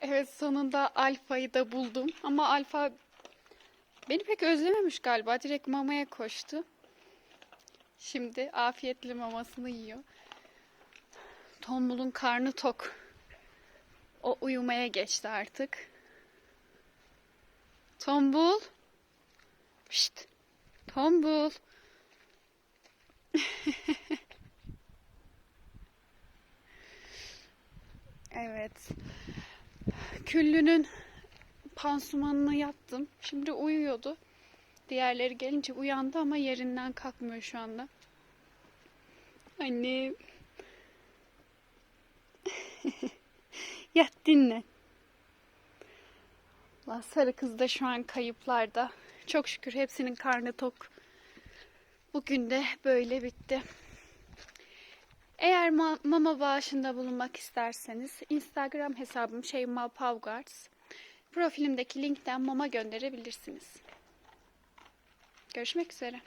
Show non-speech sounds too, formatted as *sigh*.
Evet sonunda Alfa'yı da buldum. Ama Alfa beni pek özlememiş galiba. Direkt mamaya koştu. Şimdi afiyetli mamasını yiyor. Tombul'un karnı tok. O uyumaya geçti artık. Tombul. Şşt. Tombul. *laughs* evet. Küllünün pansumanını yaptım. Şimdi uyuyordu. Diğerleri gelince uyandı ama yerinden kalkmıyor şu anda. Anne. *laughs* Yat dinle. Allah sarı kız da şu an kayıplarda. Çok şükür hepsinin karnı tok. Bugün de böyle bitti. Ma- mama bağışında bulunmak isterseniz Instagram hesabım Şeyma Pavgards. Profilimdeki linkten mama gönderebilirsiniz. Görüşmek üzere.